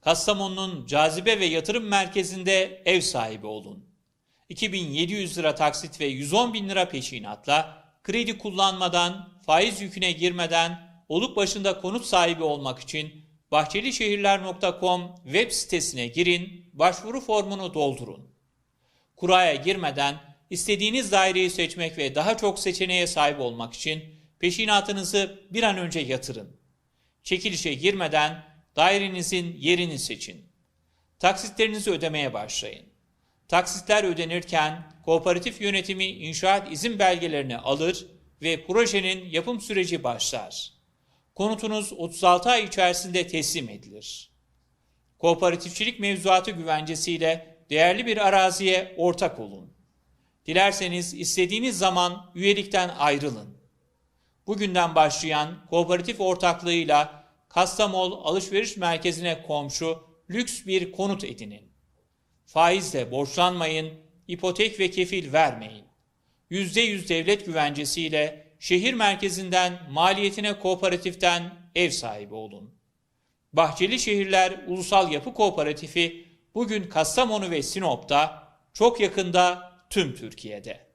Kastamonu'nun cazibe ve yatırım merkezinde ev sahibi olun. 2700 lira taksit ve 110 bin lira peşinatla kredi kullanmadan, faiz yüküne girmeden oluk başında konut sahibi olmak için bahçelişehirler.com web sitesine girin, başvuru formunu doldurun. Kuraya girmeden istediğiniz daireyi seçmek ve daha çok seçeneğe sahip olmak için peşinatınızı bir an önce yatırın. Çekilişe girmeden dairenizin yerini seçin. Taksitlerinizi ödemeye başlayın. Taksitler ödenirken kooperatif yönetimi inşaat izin belgelerini alır ve projenin yapım süreci başlar. Konutunuz 36 ay içerisinde teslim edilir. Kooperatifçilik mevzuatı güvencesiyle değerli bir araziye ortak olun. Dilerseniz istediğiniz zaman üyelikten ayrılın. Bugünden başlayan kooperatif ortaklığıyla Kastamol alışveriş merkezine komşu lüks bir konut edinin. Faizle borçlanmayın, ipotek ve kefil vermeyin. %100 devlet güvencesiyle şehir merkezinden maliyetine kooperatiften ev sahibi olun. Bahçeli Şehirler Ulusal Yapı Kooperatifi bugün Kastamonu ve Sinop'ta, çok yakında tüm Türkiye'de.